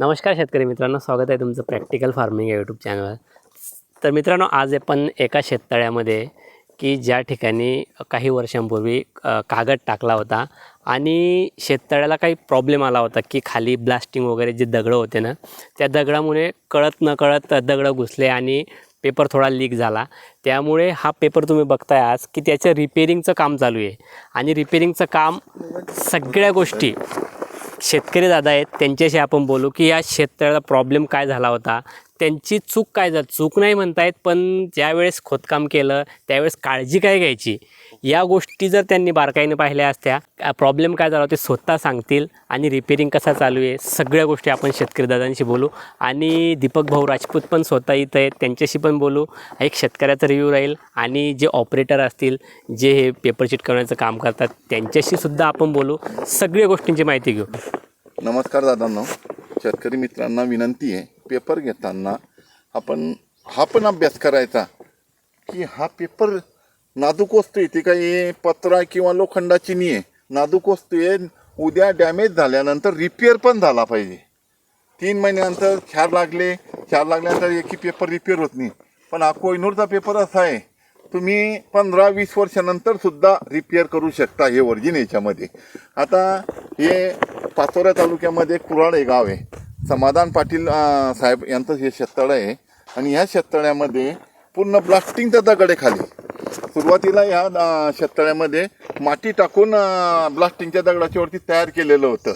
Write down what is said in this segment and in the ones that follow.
नमस्कार शेतकरी मित्रांनो स्वागत आहे तुमचं प्रॅक्टिकल फार्मिंग या यूट्यूब चॅनलवर तर मित्रांनो आज आपण एका शेततळ्यामध्ये की ज्या ठिकाणी काही वर्षांपूर्वी कागद टाकला होता आणि शेततळ्याला काही प्रॉब्लेम आला होता की खाली ब्लास्टिंग वगैरे जे दगडं होते ना त्या दगडामुळे कळत न कळत दगडं घुसले आणि पेपर थोडा लीक झाला. त्यामुळे हा पेपर तुम्ही बघताय आज की त्याचं रिपेरिंगचं काम चालू आहे. आणि रिपेरिंगचं काम सगळ्या गोष्टी शेतकरी दादा आहेत त्यांच्याशी आपण बोलू की या शेततळ्याला प्रॉब्लेम काय झाला होता. त्यांची चूक काय झाली चूक नाही म्हणतायत पण ज्यावेळेस खोदकाम केलं त्यावेळेस काळजी काय घ्यायची? या गोष्टी जर त्यांनी बारकाईने पाहिल्या असत्या प्रॉब्लेम काय झाला ते स्वतः सांगतील आणि रिपेरिंग कसा चालू आहे सगळ्या गोष्टी आपण शेतकरी दादांशी बोलू. आणि दीपक भाऊ राजपूत पण स्वतः इथं आहेत त्यांच्याशी पण बोलू. एक शेतकऱ्याचा रिव्ह्यू राहील आणि जे ऑपरेटर असतील जे हे पेपर शीट करण्याचं काम करतात त्यांच्याशी सुद्धा आपण बोलू. सगळ्या गोष्टींची माहिती घेऊ. नमस्कार दादांना. शेतकरी मित्रांना विनंती आहे पेपर घेताना आपण हा पण अभ्यास करायचा की हा पेपर नाजूक वस्तू आहे ती काही पत्रा किंवा लोखंडाची नाही आहे नाजूक वस्तू आहे उद्या डॅमेज झाल्यानंतर रिपेअर पण झाला पाहिजे. तीन महिन्यानंतर क्षार लागले. क्षार लागल्यानंतर एकही पेपर रिपेअर होत नाही. पण हा कोयनूरचा पेपर असा आहे. तुम्ही पंधरा वीस वर्षानंतर सुद्धा रिपेअर करू शकता हे वर्जिन याच्यामध्ये. आता हे पाचोऱ्या तालुक्यामध्ये कुराड हे गाव आहे. समाधान पाटील साहेब यांचं हे शेततळं आहे. आणि ह्या शेततळ्यामध्ये पूर्ण ब्लास्टिंगचा दगड आहे खाली. सुरुवातीला ह्या शेततळ्यामध्ये माती टाकून ब्लास्टिंगच्या दगडाच्या वरती तयार केलेलं होतं.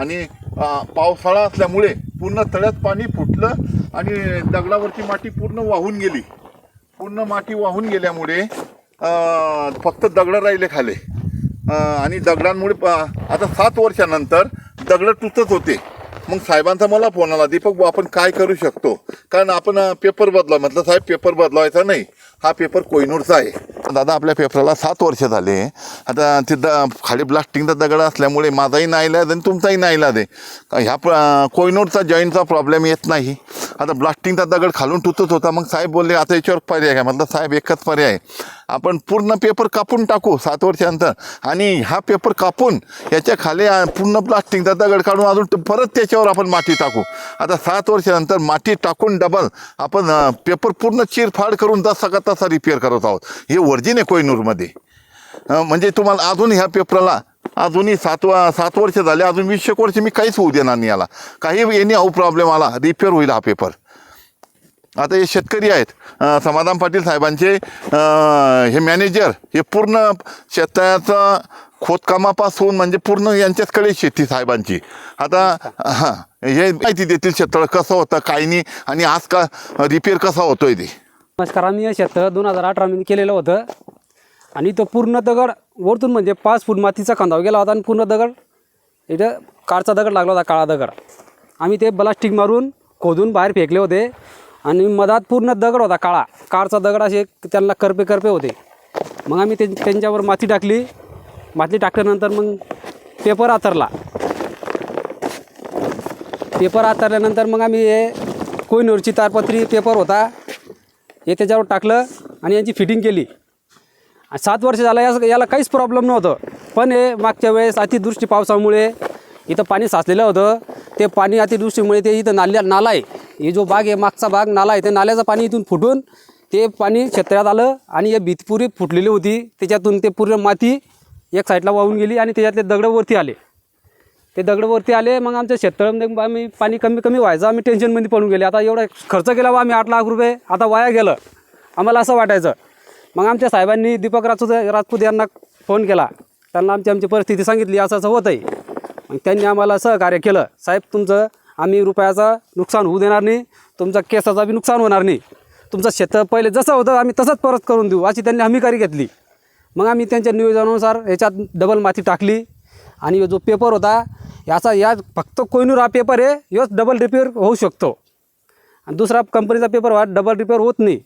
आणि पावसाळा असल्यामुळे पूर्ण तळ्यात पाणी फुटलं आणि दगडावरची माती पूर्ण वाहून गेली. पूर्ण माती वाहून गेल्यामुळे फक्त दगडं राहिले खाले. आणि दगडांमुळे प- आता सात वर्षानंतर दगडं तुटत होते. मग साहेबांचा मला फोन आला दीपक आपण काय करू शकतो? कारण आपण पेपर बदला म्हटलं साहेब पेपर बदलायचा नाही. हा पेपर कोयनूरचा आहे. दादा आपल्या पेपराला सात वर्ष झाले. आता ते द खाली ब्लास्टिंगचा दगड असल्यामुळे माझाही नाईलाज आणि तुमचाही नाईलाज आहे. ह्या प कोयनूरचा जॉईंटचा प्रॉब्लेम येत नाही. आता ब्लास्टिंगचा दगड खालून टुचत होता. मग साहेब बोलले आता याच्यावर पर्याय काय म्हटलं साहेब एकच पर्याय आहे. आपण पूर्ण पेपर कापून टाकू सात वर्षानंतर आणि हा पेपर कापून याच्या खाली पूर्ण प्लास्टिकचा दगड काढून अजून परत त्याच्यावर आपण माती टाकू. आता सात वर्षानंतर माती टाकून डबल आपण पेपर पूर्ण चिरफाड करून जसा का तसा रिपेअर करत आहोत. हे वर्जिन आहे कोयनूरमध्ये म्हणजे तुम्हाला अजून ह्या पेपरला अजूनही सातवा सात वर्ष झाले अजून वीस एक वर्ष मी काहीच होऊ देणार नाही याला. काही येणे अहो प्रॉब्लेम आला रिपेअर होईल हा पेपर. आता हे शेतकरी आहेत. समाधान पाटील साहेबांचे हे मॅनेजर हे पूर्ण शेतकऱ्याचं खोदकामापासून म्हणजे पूर्ण यांच्याचकडे शेती साहेबांची. आता हां हे माहिती देतील शेततळ कसं होतं काही नाही आणि आज का रिपेअर कसा होतोय ते. नमस्कार आम्ही हे शेत दोन हजार अठरामध्ये केलेलं होतं. आणि तो पूर्ण दगड वरतून म्हणजे पाच फूट मातीचा खांदावा गेला होता आणि पूर्ण दगड इथं कारचा दगड लागला होता काळा दगड. आम्ही ते ब्लास्टिक मारून खोदून बाहेर फेकले होते. आणि मधात पूर्ण दगड होता काळा. कारचा दगड असे त्यांना करपे करपे होते. मग आम्ही ते त्यांच्यावर माती टाकली. माती टाकल्यानंतर मग पेपर आतरला. पेपर आतरल्यानंतर मग आम्ही हे कोयनूरची तारपत्री पेपर होता. हे त्याच्यावर टाकलं आणि यांची फिटिंग केली. सात वर्ष झालं या याला काहीच प्रॉब्लेम नव्हतं. पण हे मागच्या वेळेस अतिवृष्टी पावसामुळे इथं पाणी साचलेलं होतं. ते पाणी अतिवृष्टीमुळे ते इथं नाल्या नाला आहे हे जो बाग आहे मागचा भाग नाला आहे ते नाल्याचं पाणी इथून फुटून ते पाणी क्षेत्रात आलं आणि हे भीतपुरी फुटलेली होती. त्याच्यातून ते पूर्ण माती एक साईडला वाहून गेली आणि त्याच्यातले दगडं वरती आले. ते दगडवरती आले मग आमच्या शेततळ्यामध्ये मग आम्ही पाणी कमी कमी व्हायचं. आम्ही टेन्शनमध्ये पडून गेले. आता एवढा खर्च केला बा आम्ही आठ लाख रुपये. आता वाया गेलं. आम्हाला असं वाटायचं. मग आमच्या साहेबांनी दीपक राजपूत राजपूत यांना फोन केला. त्यांना आमची आमची परिस्थिती सांगितली. असं असं होतं आहे मग त्यांनी आम्हाला सहकार्य केलं. साहेब तुमचं आम्ही रुपयाचं नुकसान होऊ देणार नाही. तुमचा केसाचा बी नुकसान होणार नाही. तुमचं शेत पहिले जसं होतं आम्ही तसंच परत करून देऊ. अशी त्यांनी हमीकारी घेतली. मग आम्ही त्यांच्या नियोजनानुसार याच्यात डबल माती टाकली. आणि जो पेपर होता याचा या फक्त कोयनूर हा पेपर आहे योच डबल रिपेअर होऊ शकतो. आणि दुसरा कंपनीचा पेपर हा डबल रिपेअर होत नाही.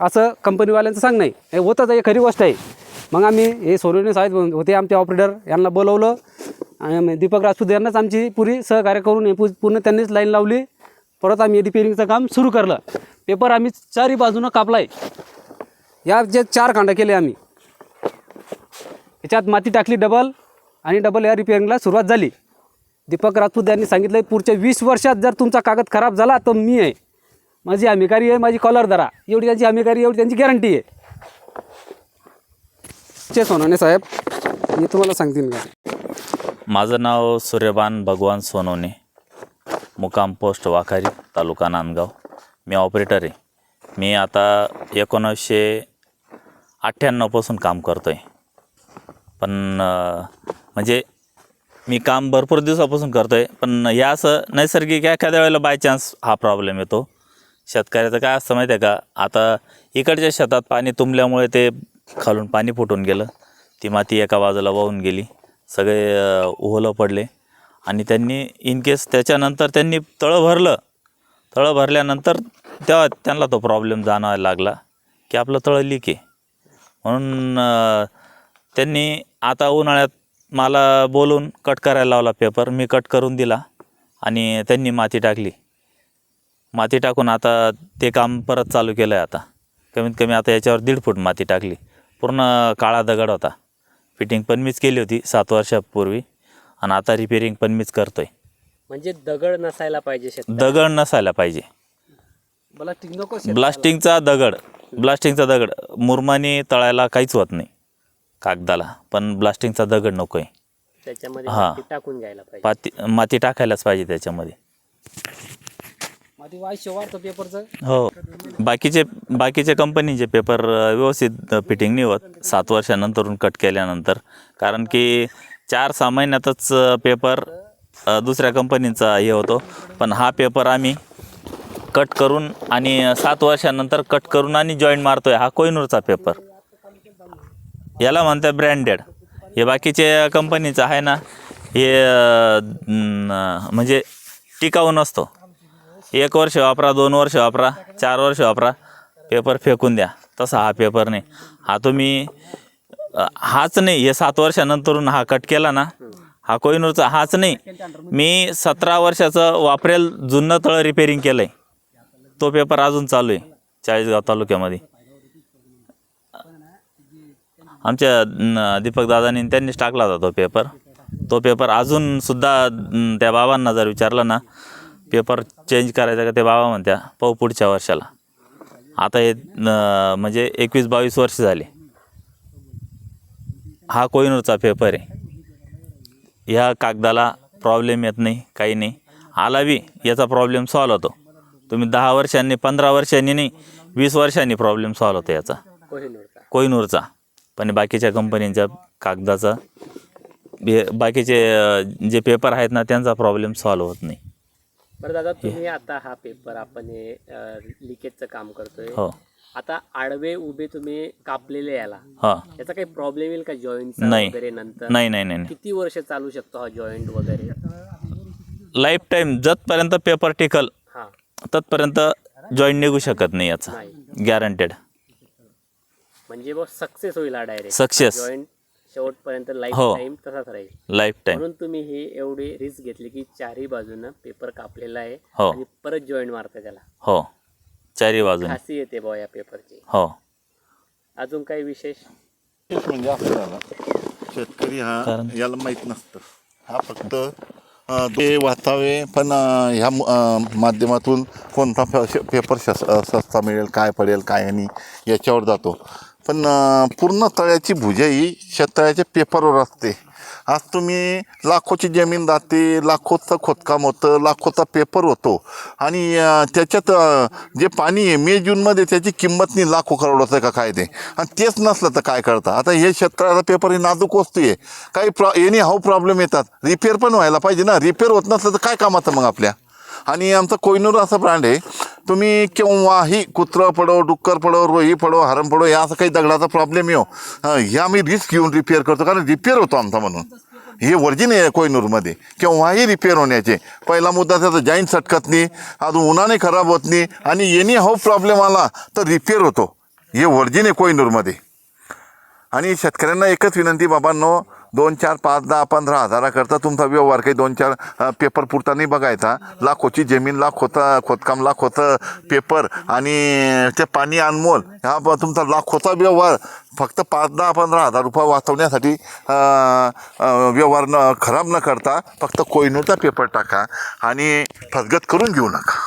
असं कंपनीवाल्यांचं सांग नाही हे होतच आहे खरी गोष्ट आहे. मग आम्ही हे सोनवणे साहेब होते आमचे ऑपरेटर यांना बोलवलं. आणि दीपक राजपूत यांनाच आमची पुरी सहकार्य करून हे पूर्ण त्यांनीच लाईन लावली. परत आम्ही रिपेअरिंगचं काम सुरू करलं. पेपर आम्ही चारही बाजूनं कापला आहे या जे चार खांड केले आम्ही. याच्यात माती टाकली डबल आणि डबल या रिपेअरिंगला सुरुवात झाली. दीपक राजपूत यांनी सांगितलं पुढच्या वीस वर्षात जर तुमचा कागद खराब झाला तर मी आहे. माझी हमीकारी आहे माझी कॉलर धरा. एवढी त्यांची हमीकारी एवढी त्यांची गॅरंटी आहे. चे सोनवणे साहेब मी तुम्हाला सांगतील का? माझं नाव सूर्यबान भगवान सोनवणे. मुकाम पोस्ट वाखारी तालुका नांदगाव. मी ऑपरेटर आहे. मी आता एकोणीसशे अठ्ठ्याण्णवपासून काम करतो आहे पण म्हणजे मी काम भरपूर दिवसापासून करतो आहे पण या असं नैसर्गिक एखाद्या वेळेला बाय चान्स हा प्रॉब्लेम येतो. शेतकऱ्याचं काय असतं माहिती आहे का? आता इकडच्या शेतात पाणी तुंबल्यामुळे ते खालून पाणी फुटून गेलं. ती माती एका बाजूला वाहून गेली. सगळे अ, ओलं पडले. आणि त्यांनी इन केस त्याच्यानंतर त्यांनी तळं भरलं. तळं भरल्यानंतर तेव्हा त्यांना तो प्रॉब्लेम जाणवायला लागला की आपलं तळं लीक आहे. म्हणून त्यांनी आता उन्हाळ्यात मला बोलून कट करायला लावला पेपर मी कट करून दिला आणि त्यांनी माती टाकली. माती टाकून आता ते काम परत चालू केलं आहे आता. कमीत कमी आता याच्यावर दीड फूट माती टाकली. पूर्ण काळा दगड होता. फिटिंग पण मीच केली होती सात वर्षापूर्वी आणि आता रिपेरिंग पण मीच करतो आहे म्हणजे दगड नसायला पाहिजे दगड नसायला पाहिजे. ब्लास्टिंग नको ब्लास्टिंगचा दगड. ब्लास्टिंगचा दगड. मुरमाने तळायला काहीच होत नाही. कागदाला. पण ब्लास्टिंगचा दगड नको आहे त्याच्यामध्ये हा. माती टाकून घ्यायला पाहिजे. पाती माती टाकायलाच पाहिजे त्याच्यामध्ये. पेपरचं. हो. बाकीचे बाकीचे कंपनीचे पेपर अ, व्यवस्थित फिटिंग नाही होत. सात वर्षानंतरून कट केल्यानंतर. कारण की चार सहा महिन्यातच अ, पेपर अ, दुसऱ्या कंपनीचा हे होतो. पण हा पेपर आम्ही कट करून आणि सात वर्षानंतर कट करून आणि जॉईंट मारतो आहे हा कोयनूरचा पेपर. याला म्हणतात ब्रँडेड. हे बाकीचे कंपनीचं आहे ना हे म्हणजे टिकाऊ नसतो. एक वर्ष वापरा दोन वर्ष वापरा चार वर्ष वापरा पेपर फेकून द्या. तसा हा पेपर नाही. हा तुम्ही हाच नाही. हे सात वर्षानंतरून हा कट केला ना हा कोहिनूरचा हाच नाही. मी सतरा वर्षाचं वापरेल जुनं तळं रिपेरिंग केलं आहे तो पेपर अजून चालू आहे चाळीसगाव तालुक्यामध्ये. आमच्या दीपक दादानी त्यांनीच टाकला होता तो पेपर. तो पेपर अजून सुद्धा न, त्या बाबांना जर विचारलं ना पेपर चेंज करायचा का ते बाबा म्हणत्या पाहू पुढच्या वर्षाला. आता हे म्हणजे एकवीस बावीस वर्ष झाले. हा कोहिनूरचा पेपर आहे. ह्या कागदाला प्रॉब्लेम येत नाही काही नाही. आला बी याचा प्रॉब्लेम सॉल्व होतो. तुम्ही दहा वर्षांनी पंधरा वर्षांनी नाही वीस वर्षांनी प्रॉब्लेम सॉल्व होतो याचा. कोहिनूरचा. पण बाकीच्या कंपनीच्या कागदाचा बे- बाकीचे जे पेपर आहेत ना त्यांचा प्रॉब्लेम सॉल्व होत नाही. बरं दादा तुम्ही आता हा पेपर आपण हे लिकेजचं काम करतोय. हो. आता आडवे उभे तुम्ही कापलेले याला. हा. याचा काही प्रॉब्लेम येईल का जॉईंट नाही. वगैरे नंतर? नाही नाही नाही नाही. किती वर्ष चालू शकतो हा जॉईंट वगैरे? लाईफ टाईम जतपर्यंत पेपर टिकल हा. तत्पर्यंत जॉईंट निघू शकत नाही याचा. नाही. गॅरंटेड म्हणजे बघ सक्सेस होईल हा डायरेक्ट. जॉईंट शेवटपर्यंत लाईफ हो. टाईम तसाच राहील. लाईफ टाईम म्हणून तुम्ही ही एवढी रिस्क घेतली की चारही बाजूनं पेपर कापलेला आहे हो. आणि परत जॉईंट मारता त्याला. हो. चारी बाजूने. खासी येते बॉ या पेपरची हो. अजून काही विशेष? म्हणजे असं झालं शेतकरी हा कारण? याला माहीत नसतं. हा फक्त अं, ते वाचावे पण अं, ह्या मु- अं, माध्यमातून कोणता पेपर शस अं, सस्ता मिळेल काय पडेल काय नाही याच्यावर जातो. पण पूर्ण तळ्याची भुजा ही शेततळ्याच्या पेपरवर असते. आज तुम्ही लाखोची जमीन जाते लाखोचं खोदकाम होतं लाखोचा पेपर होतो. आणि त्याच्यात जे पाणी आहे मे जूनमध्ये त्याची किंमत नाही लाखो करोडाचं का काय ते. आणि तेच नसलं तर काय करता? आता हे शेततळ्याचा पेपर हे नाजूक वस्तू आहे. काही प्रॉ एनी हाऊ प्रॉब्लेम येतात. रिपेअर पण व्हायला पाहिजे ना. रिपेअर होत नसलं तर काय कामाचं मग आपल्या? आणि आमचा कोयनूर असा ब्रँड आहे. तुम्ही केव्हाही कुत्रं पडो डुक्कर पडो रोही पडो हरण पडो या असं काही दगडाचा प्रॉब्लेम येऊ. ह्या मी रिस्क घेऊन रिपेअर करतो कारण रिपेअर होतो आमचा म्हणून. हे वर्जिन आहे कोयनूरमध्ये केव्हाही रिपेअर होण्याचे. पहिला मुद्दा त्याचा जॉईंट सटकत नाही अजून उन्हाने खराब होत नाही आणि एनी हो प्रॉब्लेम आला तर रिपेअर होतो. हे वर्जिन आहे कोयनूरमध्ये आणि शेतकऱ्यांना एकच विनंती बाबांनो दोन चार पाच दहा पंधरा हजाराकरता तुमचा व्यवहार काही दोन चार पेपर पुरता नाही बघायचा. लाखोची जमीन लाख होता खोदकाम लाख होतं पेपर आणि ते पाणी अनमोल. हा तुमचा लाखोचा व्यवहार. फक्त पाच दहा पंधरा हजार रुपये वाचवण्यासाठी व्यवहार न खराब न करता फक्त कोहिनूरचा पेपर टाका आणि फसगत करून घेऊ नका.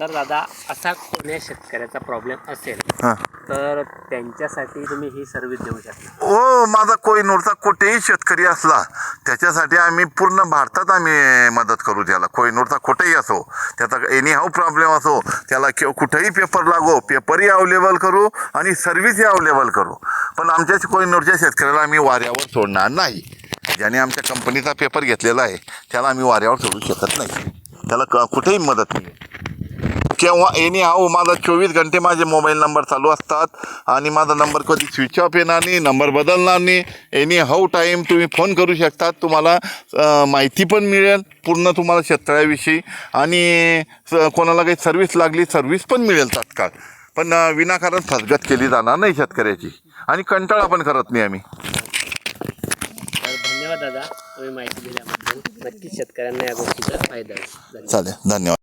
तर दादा असा कोण्या शेतकऱ्याचा प्रॉब्लेम असेल हां. तर त्यांच्यासाठी तुम्ही ही सर्व्हिस देऊ शकता. ओ माझा कोहिनूरचा कुठेही शेतकरी असला त्याच्यासाठी आम्ही पूर्ण भारतात आम्ही मदत करू त्याला. कोहिनूरचा कुठेही असो त्याचा एनी हाऊ प्रॉब्लेम असो त्याला के- कुठेही पेपर लागो पेपरही अवेलेबल करू आणि सर्व्हिसही अवेलेबल करू. पण आमच्या कोहिनूरच्या शेतकऱ्याला आम्ही वाऱ्यावर सोडणार नाही. ज्याने आमच्या कंपनीचा पेपर घेतलेला आहे त्याला आम्ही वाऱ्यावर सोडू शकत नाही. त्याला क- कुठेही मदत नाही केव्हा एनी हाऊ माझा चोवीस घंटे माझे मोबाईल नंबर चालू असतात आणि माझा नंबर कधी स्विच ऑफ येणार नाही नंबर बदलणार नाही. एनी हाऊ टाईम तुम्ही फोन करू शकतात तुम्हाला माहिती पण मिळेल पूर्ण तुम्हाला शेततळ्याविषयी आणि कोणाला काही सर्व्हिस लागली सर्व्हिस पण मिळेल तात्काळ. पण विनाकारण फसगत केली जाणार नाही शेतकऱ्याची. आणि कंटाळा पण करत नाही आम्ही. धन्यवाद दादा. तुम्ही माहिती दिल्याबद्दल. नक्कीच शेतकऱ्यांना या गोष्टीचा फायदा चालेल धन्यवाद.